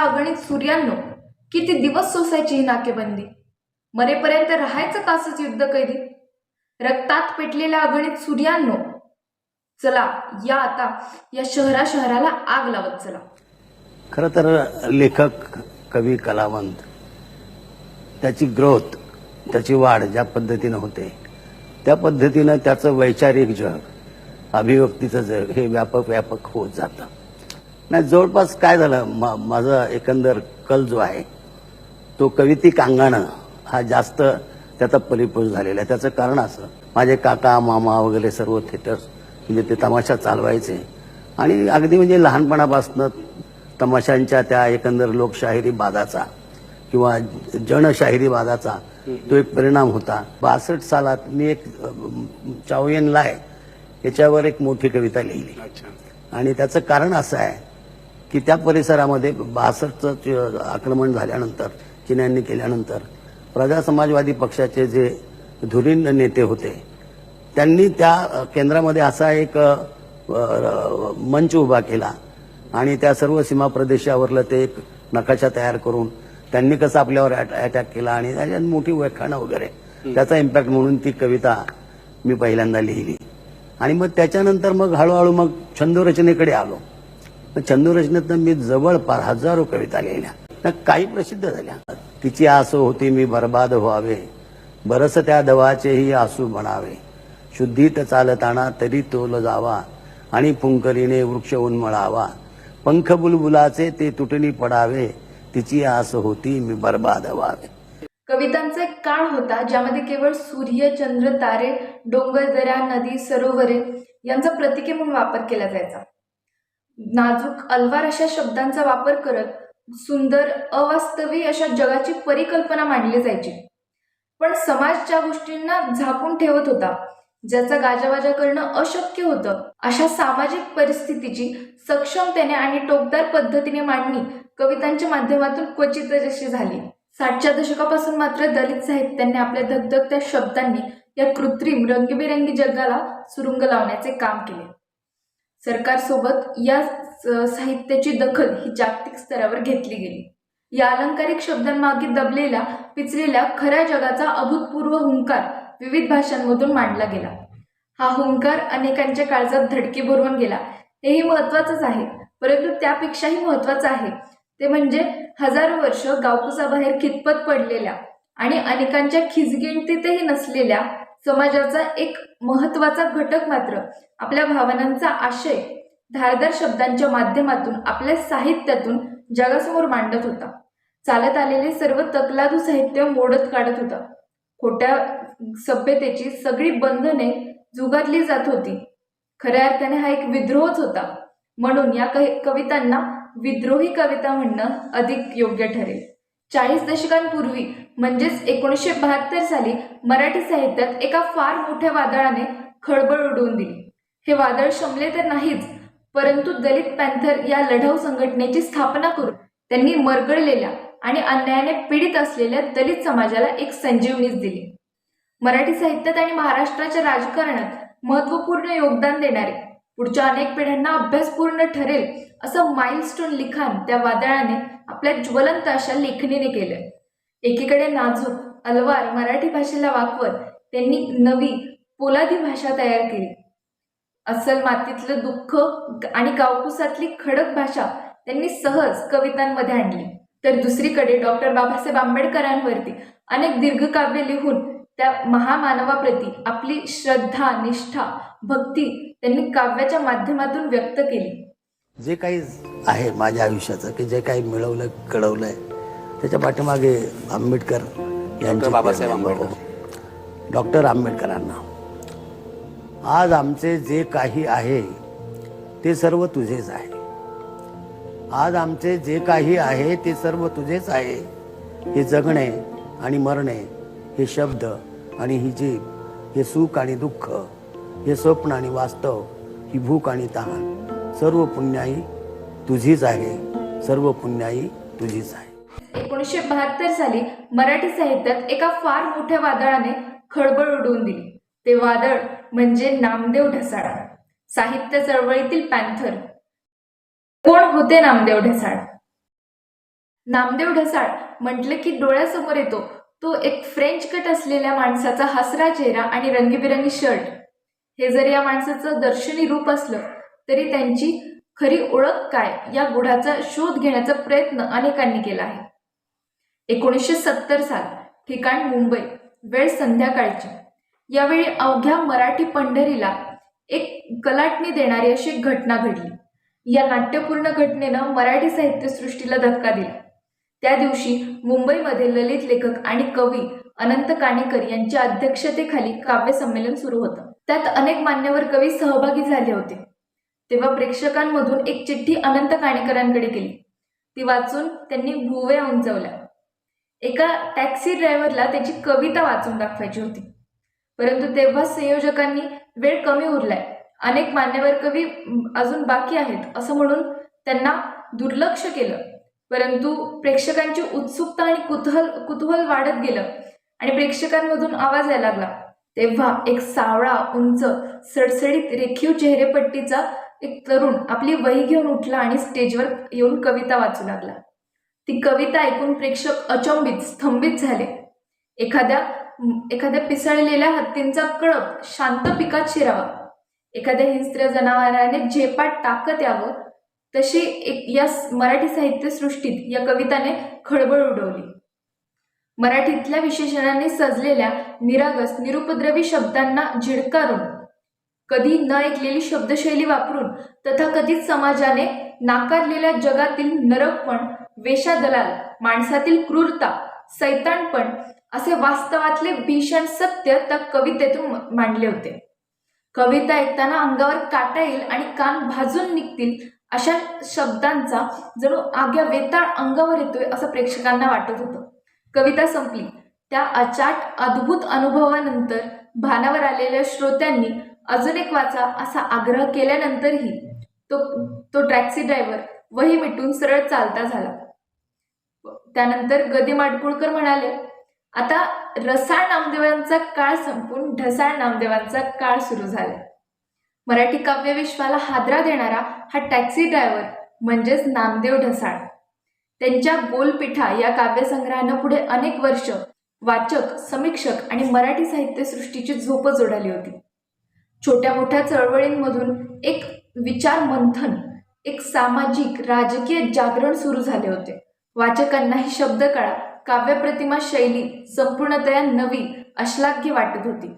पेटलेल्या अगणित सूर्यांनो किती दिवस सोसायची ही नाकेबंदी? मरेपर्यंत राहायचं कासच युद्ध कैदी रक्तात पेटलेल्या अगणित सूर्यांनो चला या आता या शहरा शहराला आग लावत चला. खर तर लेखक कवी कलावंत त्याची ग्रोथ त्याची वाढ ज्या पद्धतीनं होते त्या पद्धतीनं त्याचं वैचारिक जग अभिव्यक्तीचं जग हे व्यापक व्यापक होत जातं. नाही जवळपास काय झालं मा- माझा एकंदर कल जो आहे तो कवितिक अंगानं हा जास्त त्याचा परिपोष झालेला आहे. त्याचं कारण असं माझे काका मामा वगैरे सर्व थिएटर्स म्हणजे ते तमाशा चालवायचे. आणि अगदी म्हणजे लहानपणापासून तमाशांच्या त्या एकंदर लोकशाहिरी बाजाचा किंवा जनशाहिरी बाजाचा तो एक परिणाम होता. बासष्ट सालात मी एक चावयन लाय याच्यावर एक मोठी कविता लिहिली. आणि त्याचं कारण असं आहे की त्या परिसरामध्ये बासष्टचं आक्रमण झाल्यानंतर चिन्यांनी केल्यानंतर प्रजा समाजवादी पक्षाचे जे धुरीण नेते होते त्यांनी त्या केंद्रामध्ये असा एक मंच उभा केला आणि त्या सर्व सीमा प्रदेशावरलं ते एक नकाशा तयार करून त्यांनी कसं आपल्यावर अटॅक केला आणि त्याच्यात मोठी व्याख्यानं वगैरे त्याचा इम्पॅक्ट म्हणून ती कविता मी पहिल्यांदा लिहिली. आणि मग त्याच्यानंतर मग हळूहळू मग छंदरचनेकडे आलो. छंदरचनेतनं मी जवळपास हजारो कविता लिहिल्या. काही प्रसिद्ध झाल्या. तिची आस होती मी बर्बाद व्हावे. बरस त्या दवाचेही आसू म्हणावे. शुद्धीत चालताना तरी तोल जावा आणि पुंकरीने वृक्ष उन्मळावा. पंख बुलबुलाचे ते तुटणी पडावे. तिची आस होती मी बर्बाद व्हावे. कवितांचा एक काळ होता ज्यामध्ये केवळ सूर्य चंद्र तारे डोंगर दऱ्या नदी सरोवरे यांचा प्रतिके म्हणून वापर केला जायचा. नाजूक अलवार अशा शब्दांचा वापर करत सुंदर अवास्तवी अशा जगाची परिकल्पना मांडली जायची. पण समाज ज्या गोष्टींना झाकून ठेवत होता ज्याचा गाजावाजा करणं अशक्य होतं अशा सामाजिक परिस्थितीची सक्षमतेने आणि टोकदार पद्धतीने मांडणी कवितांच्या माध्यमातून क्वचितच अशी झाली. साठच्या दशकापासून मात्र दलित साहित्याने आपल्या धगधगत्या शब्दांनी या कृत्रिम रंगीबेरंगी जगाला सुरुंग लावण्याचे काम केले. सरकारसोबत या साहित्याची दखल ही जागतिक स्तरावर घेतली गेली. या अलंकारिक शब्दांमागे दबलेल्या पिचलेल्या खऱ्या जगाचा अभूतपूर्व हुंकार विविध भाषांमधून मांडला गेला. हा हुंकार अनेकांच्या काळजात धडकी भरवून गेला. हेही महत्वाचंच आहे परंतु त्यापेक्षाही महत्वाचं आहे. ते म्हणजे हजारो वर्ष गावकुसाबाहेर खितपत पडलेल्या आणि अनेकांच्या खिजगिणतीतही नसलेल्या समाजाचा एक महत्त्वाचा घटक मात्र. आपल्या भावनांचा आशय धारदार शब्दांच्या माध्यमातून आपल्या साहित्यातून जगासमोर मांडत होता. चालत आलेले सर्व तकलादू साहित्य मोडत काढत होता. खोट्या सभ्यतेची सगळी बंधने जुगारली जात होती. खऱ्या अर्थाने हा एक विद्रोहच होता. म्हणून या कवितांना विद्रोही कविता म्हणणं अधिक योग्य ठरेल. चाळीस दशकांपूर्वी म्हणजेच एकोणीसशे बहात्तर साली मराठी साहित्यात एका फार मोठ्या वादळाने खळबळ उडवून दिली. हे वादळ शमले तर नाहीच परंतु दलित पॅन्थर या लढाऊ संघटनेची स्थापना करून त्यांनी मरगळलेल्या आणि अन्यायाने पीडित असलेल्या दलित समाजाला एक संजीवनीच दिली. मराठी साहित्यात आणि महाराष्ट्राच्या राजकारणात महत्त्वपूर्ण योगदान देणारे पुढच्या अनेक पिढ्यांना अभ्यासपूर्ण ठरेल असं माइलस्टोन लिखाण त्या वादळाने आपल्या ज्वलंत अशा लेखणीने केलं. एकीकडे नाजूक अलवार मराठी भाषेला वाकवत त्यांनी नवी पोलादी भाषा तयार केली. अस्सल मातीतलं दुःख आणि गावकुसातली खडक भाषा त्यांनी सहज कवितांमध्ये आणली. तर दुसरीकडे डॉक्टर बाबासाहेब आंबेडकरांवरती अनेक दीर्घकाव्य लिहून त्या महामानवाप्रती आपली श्रद्धा निष्ठा भक्ती त्यांनी काव्याच्या माध्यमातून व्यक्त केली. जे काही आहे माझ्या आयुष्याचं की जे काही मिळवलं कळवलंय त्याच्या पाठीमागे आंबेडकर यांचे बाबासाहेब आहे. डॉक्टर आंबेडकरांना आज आमचे जे काही आहे ते सर्व तुझेच आहे. आज आमचे जे काही आहे ते सर्व तुझेच आहे. हे जगणे आणि मरणे हे शब्द आणि ही जीभ हे सुख आणि दुःख हे स्वप्न आणि वास्तव ही भूक आणि तहान. सर्व पुण्याई तुझीच आहे. सर्व पुण्याई तुझीच आहे. एकोणीसशे बहात्तर साली मराठी साहित्यात एका फार मोठ्या वादळाने खळबळ उडवून दिली. ते वादळ म्हणजे नामदेव ढसाळा. साहित्य चळवळीतील पॅन्थर. कोण होते नामदेव ढसाळ? नामदेव ढसाळ म्हटलं की डोळ्यासमोर येतो. तो एक फ्रेंच कट असलेल्या माणसाचा हसरा चेहरा आणि रंगीबेरंगी शर्ट. हे जर या माणसाचं दर्शनी रूप असलं तरी त्यांची खरी ओळख काय या गुढाचा शोध घेण्याचा प्रयत्न अनेकांनी केला आहे. एकोणीसशे सत्तर साल ठिकाण मुंबई वेळ संध्याकाळची. यावेळी अवघ्या मराठी पंढरीला एक कलाटणी देणारी अशी घटना घडली. या नाट्यपूर्ण घटनेनं मराठी साहित्यसृष्टीला धक्का दिला. त्या दिवशी मुंबईमध्ये ललित लेखक आणि कवी अनंत काणेकर यांच्या अध्यक्षतेखाली काव्य संमेलन सुरू होतं. त्यात अनेक मान्यवर कवी सहभागी झाले होते. तेव्हा प्रेक्षकांमधून एक चिठ्ठी अनंत काणेकरांकडे गेली ती वाचून त्यांनी भुवया उंचवल्या. एका टॅक्सी ड्रायव्हरला त्याची कविता वाचून दाखवायची होती. परंतु तेव्हा संयोजकांनी वेळ कमी उरलाय. अनेक मान्यवर कवी अजून बाकी आहेत असं म्हणून त्यांना दुर्लक्ष केलं. परंतु प्रेक्षकांची उत्सुकता आणि कुतूहल कुतूहल वाढत गेलं आणि प्रेक्षकांमधून आवाज यायला लागला. तेव्हा एक सावळा उंच सडसडीत रेखीव चेहरेपट्टीचा एक तरुण आपली वही घेऊन उठला आणि स्टेजवर येऊन कविता वाचू लागला. ती कविता ऐकून प्रेक्षक अचंबित स्तंभित झाले. एखाद्या एखाद्या पिसळलेल्या हत्तींचा कळप शांत पिकात शिरावा. एखाद्या हिंस्त्र जनावराने झेपाट टाकत यावं. तशी एक या मराठी साहित्य सृष्टीत या कविताने खळबळ उडवली. मराठीतल्या विशेषणाने सजलेल्या निरागस निरुपद्रवी शब्दांना झिडकारून कधी न ऐकलेली शब्दशैली वापरून तथा कधीच समाजाने नाकारलेल्या जगातील नरकपण वेशादलाल माणसातील क्रूरता सैतानपण असे वास्तवातले भीषण सत्य त्या कवितेतून मांडले होते. कविता ऐकताना अंगावर काटा येईल आणि कान भाजून निघतील अशा शब्दांचा जणू आग्या वेताळ अंगावर येतोय असं प्रेक्षकांना वाटत होतं. कविता संपली. त्या अचाट अद्भुत अनुभवानंतर भानावर आलेल्या श्रोत्यांनी अजून एक वाचा असा आग्रह केल्यानंतरही तो तो टॅक्सी ड्रायव्हर वही मिटून सरळ चालता झाला. त्यानंतर गदी माडकुळकर म्हणाले आता रसाळ नामदेवांचा काळ संपून ढसाळ नामदेवांचा काळ सुरू झाला. मराठी काव्यविश्वाला हादरा देणारा हा टॅक्सी ड्रायव्हर म्हणजेच नामदेव ढसाळ. त्यांच्या गोलपिठा या काव्यसंग्रहानं पुढे अनेक वर्ष वाचक समीक्षक आणि मराठी साहित्यसृष्टीची झोपच उडाली होती. छोट्या मोठ्या चळवळींमधून एक विचार मंथन एक सामाजिक राजकीय जागरण सुरू झाले होते. वाचकांना ही शब्दकळा काव्यप्रतिमा शैली संपूर्णतया नवी अश्लाघ्य वाटत होती.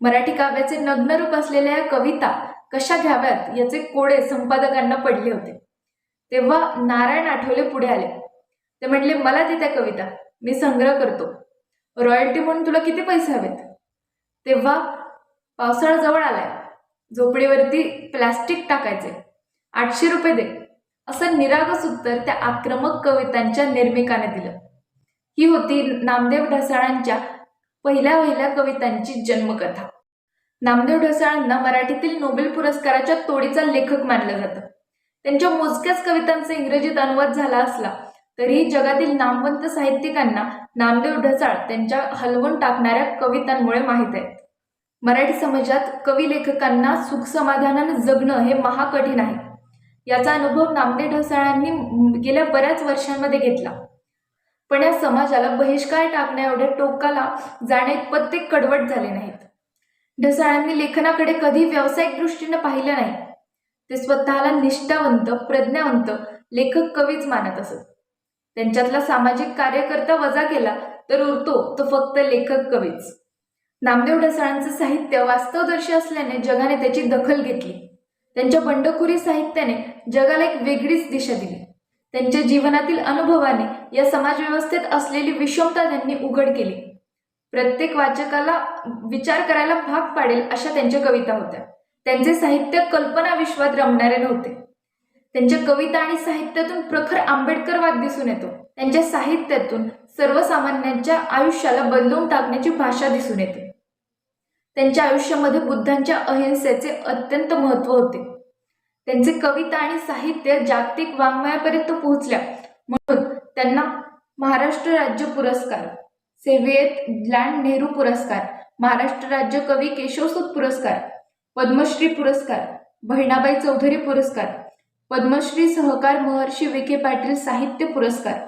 मराठी काव्याचे नग्न रूप असलेल्या या कविता कशा घ्याव्यात याचे कोडे संपादकांना पडले होते. तेव्हा नारायण आठवले पुढे आले. ते म्हटले मला दे त्या कविता मी संग्रह करतो. रॉयल्टी म्हणून तुला किती पैसे हवेत? तेव्हा पावसाळा जवळ आलाय. झोपडीवरती प्लॅस्टिक टाकायचे. आठशे रुपये दे. असं निरागस उत्तर त्या आक्रमक कवितांच्या निर्मिकाने दिलं. ही होती नामदेव ढसाळांच्या पहिल्या पहिल्या कवितांची जन्मकथा. नामदेव ढसाळांना मराठीतील नोबेल पुरस्काराच्या तोडीचा लेखक मानलं जातं. त्यांच्या मोजक्याच कवितांचा इंग्रजीत अनुवाद झाला असला तरीही जगातील नामवंत साहित्यिकांना नामदेव ढसाळ त्यांच्या हलवून टाकणाऱ्या कवितांमुळे माहीत आहेत. मराठी समाजात कवी लेखकांना सुख समाधानानं जगणं हे महाकठीण आहे. याचा अनुभव नामदेव ढसाळांनी गेल्या बऱ्याच वर्षांमध्ये घेतला. पण या समाजाला बहिष्कार टाकण्या एवढ्या टोकाला जाणे प्रत्येक कडवट झाले नाहीत. ढसाळांनी लेखनाकडे कधी व्यावसायिक दृष्टीनं पाहिलं नाही. ते स्वतःला निष्ठावंत प्रज्ञावंत लेखक कवीच मानत असत. त्यांच्यातला सामाजिक कार्यकर्ता वजा केला तर उरतो तो फक्त लेखक कवीच. नामदेव ढसाळांचं साहित्य वास्तवदर्शी असल्याने जगाने त्याची दखल घेतली. त्यांच्या बंडखोरी साहित्याने जगाला एक वेगळीच दिशा दिली. त्यांच्या जीवनातील अनुभवाने या समाजव्यवस्थेत असलेली विषमता त्यांनी उघड केली. प्रत्येक वाचकाला विचार करायला भाग पाडेल अशा त्यांच्या कविता होत्या. त्यांचे साहित्य कल्पना विश्वात रमणारे नव्हते. त्यांच्या कविता आणि साहित्यातून प्रखर आंबेडकरवाद दिसून येतो. त्यांच्या साहित्यातून सर्वसामान्यांच्या आयुष्याला बदलून टाकण्याची भाषा दिसून येते. त्यांच्या आयुष्यामध्ये बुद्धांच्या अहिंसेचे अत्यंत महत्त्व होते. त्यांचे कविता आणि साहित्य जागतिक वाङ्मयापर्यंत पोहोचल्या. म्हणून त्यांना महाराष्ट्र राज्य पुरस्कार सेव्हिएत लँड नेहरू पुरस्कार महाराष्ट्र राज्य कवी केशवसुत पुरस्कार पद्मश्री पुरस्कार बहिणाबाई चौधरी पुरस्कार पद्मश्री सहकार महर्षी विखे पाटील साहित्य पुरस्कार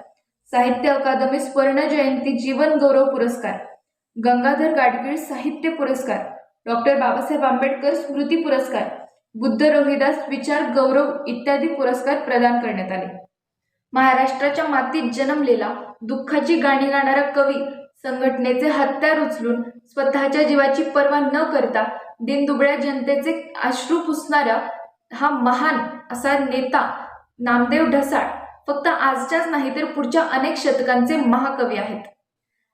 साहित्य अकादमी स्वर्ण जयंती जीवन गौरव पुरस्कार गंगाधर गाडगीळ साहित्य पुरस्कार डॉक्टर बाबासाहेब आंबेडकर स्मृती पुरस्कार बुद्ध रोहिदास विचार गौरव इत्यादी पुरस्कार प्रदान करण्यात आले. महाराष्ट्राच्या मातीत जन्मलेला दुःखाची गाणी गाणारा कवी संघटनेचे हत्यार उचलून स्वतःच्या जीवाची पर्वा न करता दिनदुबळ्या जनतेचे अश्रू पुसणारा हा महान असा नेता नामदेव ढसाळ फक्त आजच्याच नाही तर पुढच्या अनेक शतकांचे महाकवी आहेत.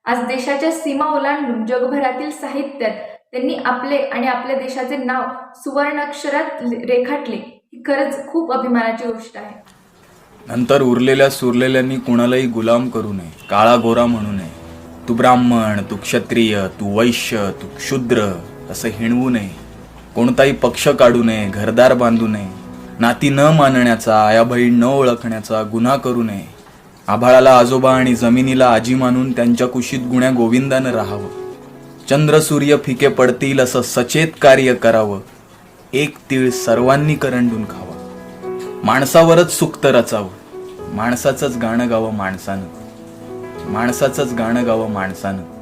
आज देशाच्या सीमा ओलांडून जगभरातील साहित्यात त्यांनी आपले आणि आपल्या देशाचे नाव सुवर्णाक्षरात रेखाटले ही खरंच खूप अभिमानाची गोष्ट आहे. नंतर उरलेल्या सुरलेल्यांनी कुणालाही गुलाम करू नये काळा गोरा म्हणू नये. तू ब्राह्मण तू क्षत्रिय तू वैश्य तू क्षुद्र असं हिणवू नये. कोणताही पक्ष काढू नये घरदार बांधू नये. नाती न मानण्याचा आया बहीण न ओळखण्याचा गुन्हा करू नये. आभाळाला आजोबा आणि जमिनीला आजी मानून त्यांच्या कुशीत गुण्या गोविंदानं राहावं. चंद्र सूर्य फिके पडतील असं सचेत कार्य करावं. एक तीळ सर्वांनी करंडून खावा. माणसावरच सुक्त रचावं. माणसाचंच गाणं गावं माणसानं. माणसाचंच गाणं गावं माणसानं.